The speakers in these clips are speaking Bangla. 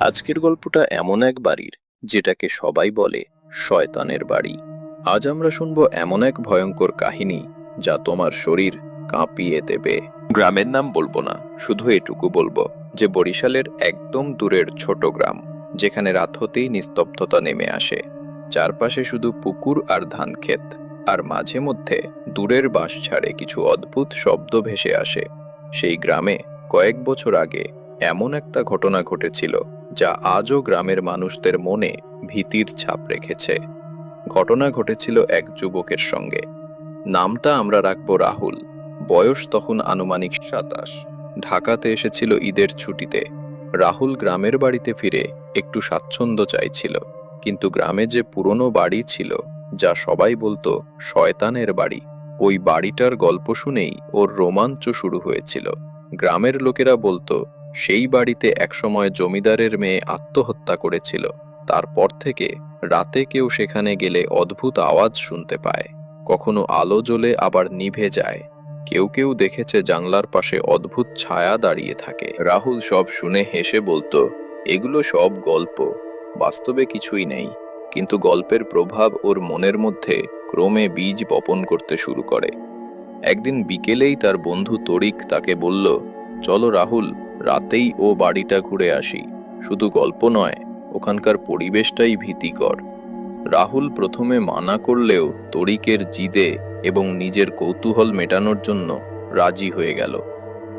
আজকের গল্পটা এমন এক বাড়ির, যেটাকে সবাই বলে শয়তানের বাড়ি। আজ আমরা শুনব এমন এক ভয়ঙ্কর কাহিনী, যা তোমার শরীর কাঁপিয়ে দেবে। গ্রামের নাম বলব না, শুধু এটুকু বলব যে বরিশালের একদম দূরের ছোট গ্রাম, যেখানে রাত হতেই নিস্তব্ধতা নেমে আসে। চারপাশে শুধু পুকুর আর ধান ক্ষেত, আর মাঝে মধ্যে দূরের বাঁশ ছাড়ে কিছু অদ্ভুত শব্দ ভেসে আসে। সেই গ্রামে কয়েক বছর আগে এমন একটা ঘটনা ঘটেছিল যা আজও গ্রামের মানুষদের মনে ভীতির ছাপ রেখেছে। ঘটনা ঘটেছিল এক যুবকের সঙ্গে। নামটা আমরা রাখব রাহুল। বয়স তখন আনুমানিক সাতাশ। ঢাকাতে এসেছিল ঈদের ছুটিতে। রাহুল গ্রামের বাড়িতে ফিরে একটু স্বাচ্ছন্দ্য চাইছিল। কিন্তু গ্রামে যে পুরনো বাড়ি ছিল, যা সবাই বলতো শয়তানের বাড়ি, ওই বাড়িটার গল্প শুনেই ওর রোমাঞ্চ শুরু হয়েছিল। গ্রামের লোকেরা বলতো, সেই বাড়িতে একসময় জমিদারের মেয়ে আত্মহত্যা করেছিল। তারপর থেকে রাতে কেউ সেখানে গেলে অদ্ভুত আওয়াজ শুনতে পায়। কখনো আলো জ্বলে আবার নিভে যায়। কেউ কেউ দেখেছে জানলার পাশে অদ্ভুত ছায়া দাঁড়িয়ে থাকে। রাহুল সব শুনে হেসে বলতো, এগুলো সব গল্প। বাস্তবে কিছুই নেই। কিন্তু গল্পের প্রভাব ওর মনের মধ্যে ক্রমে বীজ বপন করতে শুরু করে। একদিন বিকেলেই তার বন্ধু তরিক তাকে বলল, চলো রাহুল, রাতেই ও বাড়িটা ঘুরে আসি। শুধু গল্প নয়, ওখানকার পরিবেশটাই ভীতিকর। রাহুল প্রথমে মানা করলেও তরিকের জিদে এবং নিজের কৌতূহল মেটানোর জন্য রাজি হয়ে গেল।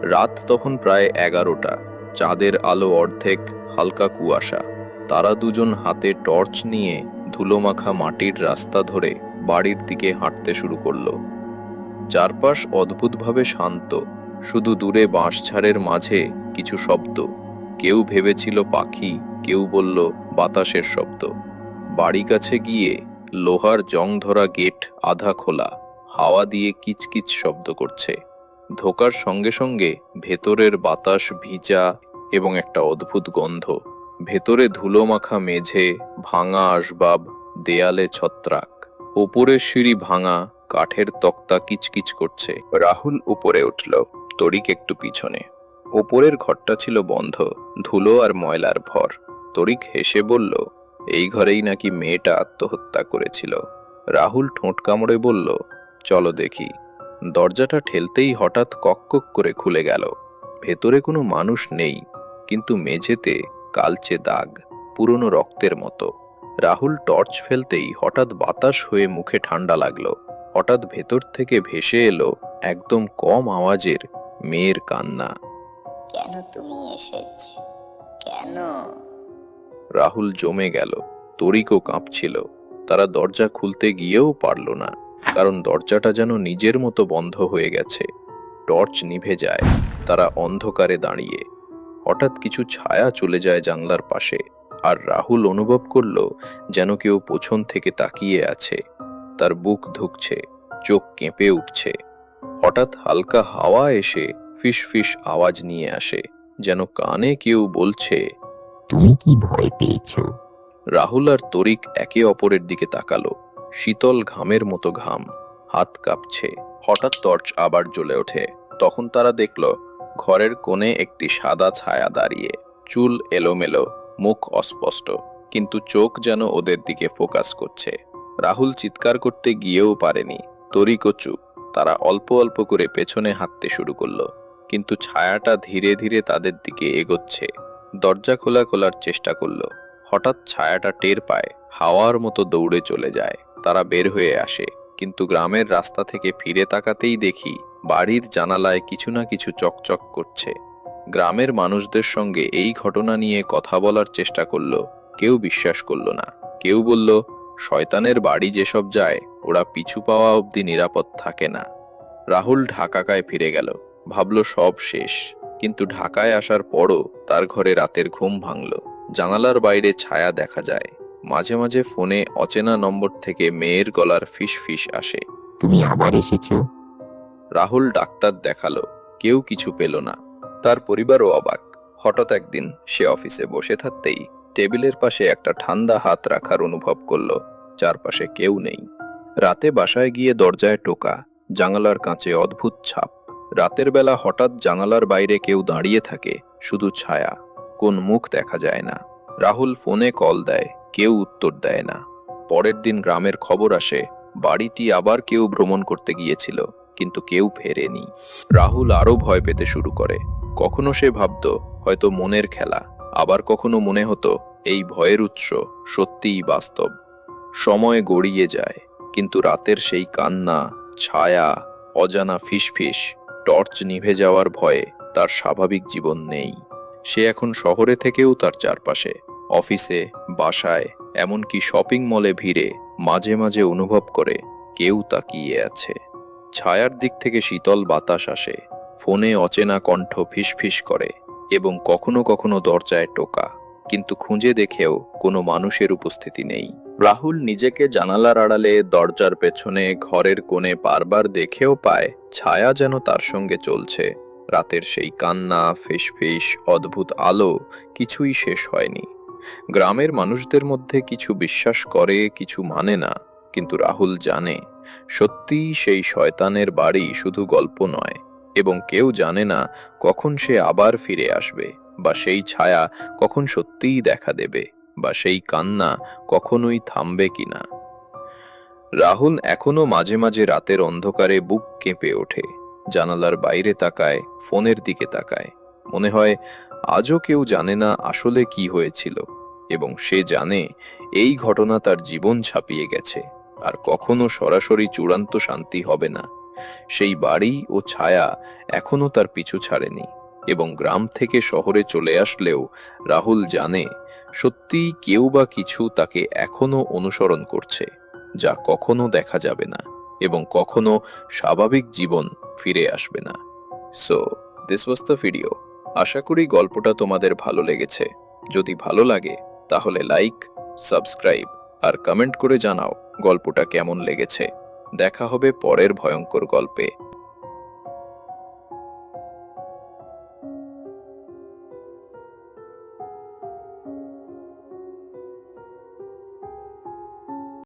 রাত তখন প্রায় এগারোটা, চাঁদের আলো অর্ধেক, হালকা কুয়াশা। তারা দুজন হাতে টর্চ নিয়ে ধুলোমাখা মাটির রাস্তা ধরে বাড়ির দিকে হাঁটতে শুরু করল। চারপাশ অদ্ভুতভাবে শান্ত, শুধু দূরে বাঁশঝাড়ের মাঝে কিছু শব্দ। কেউ ভেবেছিল পাখি, কেউ বলল বাতাসের শব্দ। বাড়ি কাছে গিয়ে লোহার জং ধরা গেট আধা খোলা, হাওয়া দিয়ে কিচকিচ শব্দ করছে। ধোকার সঙ্গে সঙ্গে ভেতরের বাতাস ভিজা এবং একটা অদ্ভুত গন্ধ। ভেতরে ধুলো মাখা মেঝে, ভাঙা আসবাব, দেয়ালে ছত্রাক। ওপরের সিঁড়ি ভাঙা কাঠের তক্তা কিচকিচ করছে। রাহুল উপরে উঠল, তরিক একটু পিছনে। ওপরের ঘরটা ছিল বন্ধ, ধুলো আর ময়লার ভর। তরিক হেসে বলল, এই ঘরেই নাকি মেয়েটা আত্মহত্যা করেছিল। রাহুল ঠোঁট কামড়ে বলল, চলো দেখি। দরজাটা ঠেলতেই হঠাৎ কককক করে খুলে গেল। ভেতরে কোনো মানুষ নেই, কিন্তু মেঝেতে কালচে দাগ, পুরনো রক্তের মতো। রাহুল টর্চ ফেলতেই হঠাৎ বাতাস হয়ে মুখে ঠান্ডা লাগল। হঠাৎ ভেতর থেকে ভেসে এলো একদম কম আওয়াজের মেয়ের কান্না। কেন তুমি এসেছ? কেন? রাহুল জমে গেল তরিকও কাঁপছিল। তারা দরজা খুলতে গিয়েও পারল না কারণ দরজাটা যেন নিজের মতো বন্ধ হয়ে গেছে। টর্চ নিভে যায় তারা অন্ধকারে দাঁড়িয়ে। হঠাৎ কিছু ছায়া চলে যায় জানলার পাশে আর রাহুল অনুভব করল যেন কেউ পেছন থেকে তাকিয়ে আছে। তার বুক ধুকছে চোখ কেঁপে উঠছে। হঠাৎ হালকা হাওয়া এসে ফিস ফিস আওয়াজ নিয়ে আসে যেন কানে কেউ বলছে তুমি কি ভয় পেয়েছ? রাহুল আর তরিক একে অপরের দিকে তাকালো শীতল ঘামের মতো ঘাম হাত কাঁপছে। হঠাৎ টর্চ আবার জ্বলে ওঠে তখন তারা দেখল ঘরের কোণে একটি সাদা ছায়া দাঁড়িয়ে চুল এলোমেলো মুখ অস্পষ্ট কিন্তু চোখ যেন ওদের দিকে ফোকাস করছে। রাহুল চিৎকার করতে গিয়েও পারেনি। তরিকও চুপ। তারা অল্প অল্প করে পেছনে হাঁটতে শুরু করল। কিন্তু ছায়াটা ধীরে ধীরে তাদের দিকে এগোচ্ছে। দরজা খোলা খোলার চেষ্টা করল। হঠাৎ ছায়াটা টের পায়, হাওয়ার মতো দৌড়ে চলে যায়। তারা বের হয়ে আসে। কিন্তু গ্রামের রাস্তা থেকে ফিরে তাকাতেই দেখি, বাড়ির জানালায় কিছু না কিছু চকচক করছে। গ্রামের মানুষদের সঙ্গে এই ঘটনা নিয়ে কথা বলার চেষ্টা করল। কেউ বিশ্বাস করল না। কেউ বলল শয়তানের বাড়ি যেসব যায় ওরা পিছু পাওয়া অবধি নিরাপদ থাকে না। রাহুল ঢাকাকায় ফিরে গেল। ভাবল সব শেষ। কিন্তু ঢাকায় আসার পরও তার ঘরে রাতের ঘুম ভাঙল। জানালার বাইরে ছায়া দেখা যায়। মাঝে মাঝে ফোনে অচেনা নম্বর থেকে মেয়ের গলার ফিস ফিস আসে। তুমি আবার এসেছ? রাহুল ডাক্তার দেখাল। কেউ কিছু পেল না। তার পরিবারও অবাক। হঠাৎ একদিন সে অফিসে বসে থাকতেই টেবিলের পাশে একটা ঠান্ডা হাত রাখার অনুভব করল, চারপাশে কেউ নেই। রাতে বাসায় গিয়ে দরজায় টোকা, জানালার কাঁচে অদ্ভুত ছাপ। রাতের বেলা হঠাৎ জানালার বাইরে কেউ দাঁড়িয়ে থাকে, শুধু ছায়া। কোন মুখ দেখা যায় না। রাহুল ফোনে কল দেয়, কেউ উত্তর দেয় না। পরের দিন গ্রামের খবর আসে, বাড়িটি আবার কেউ ভ্রমণ করতে গিয়েছিল, কিন্তু কেউ ফেরেনি। রাহুল আরও ভয় পেতে শুরু করে। কখনো সে ভাবত, হয়তো মনের খেলা। আবার কখনো মনে হতো এই ভয়ের উৎস সত্যিই বাস্তব। সময় গড়িয়ে যায়, কিন্তু রাতের সেই কান্না, ছায়া, অজানা ফিসফিস, টর্চ নিভে যাওয়ার ভয়ে তার স্বাভাবিক জীবন নেই। সে এখন শহরে থেকেও তার চারপাশে, অফিসে, বাসায়, এমনকি শপিং মলে ভিড়ে মাঝে মাঝে অনুভব করে কেউ তাকিয়ে আছে। ছায়ার দিক থেকে শীতল বাতাস আসে, ফোনে অচেনা কণ্ঠ ফিসফিস করে এবং কখনো কখনো দরজায় টোকা। কিন্তু খুঁজে দেখেও কোনো মানুষের উপস্থিতি নেই। রাহুল নিজেকে জানালার আড়ালে, দরজার পেছনে, ঘরের কোণে বারবার দেখেও পায় ছায়া যেন তার সঙ্গে চলছে। রাতের সেই কান্না, ফিসফিস, অদ্ভুত আলো কিছুই শেষ হয়নি। গ্রামের মানুষদের মধ্যে কিছু বিশ্বাস করে, কিছু মানে না, কিন্তু রাহুল জানে, সত্যিই সেই শয়তানের বাড়ি শুধু গল্প নয়, এবং কেউ জানে না কখন সে আবার ফিরে আসবে। বা সেই ছায়া কখন সত্যিই দেখা দেবে বা সেই কান্না কখনোই থামবে কিনা? রাহুল এখনও মাঝে মাঝে রাতের অন্ধকারে বুক কেঁপে ওঠে। জানালার বাইরে তাকায়, ফোনের দিকে তাকায়। মনে হয়, আজও কেউ জানে না আসলে কি হয়েছিল এবং সে জানে এই ঘটনা তার জীবন ছাপিয়ে গেছে আর কখনো সরাসরি চূড়ান্ত শান্তি হবে না। সেই বাড়ি ও ছায়া এখনও তার পিছু ছাড়েনি। এবং গ্রাম থেকে শহরে চলে আসলেও রাহুল জানে সত্যিই কেউ বা কিছু তাকে এখনও অনুসরণ করছে, যা কখনো দেখা যাবে না এবং কখনো স্বাভাবিক জীবন ফিরে আসবে না। So this was the video আশা করি গল্পটা তোমাদের ভালো লেগেছে। যদি ভালো লাগে, তাহলে লাইক সাবস্ক্রাইব আর কমেন্ট করে জানাও গল্পটা কেমন লেগেছে। দেখা হবে পরের ভয়ঙ্কর গল্পে।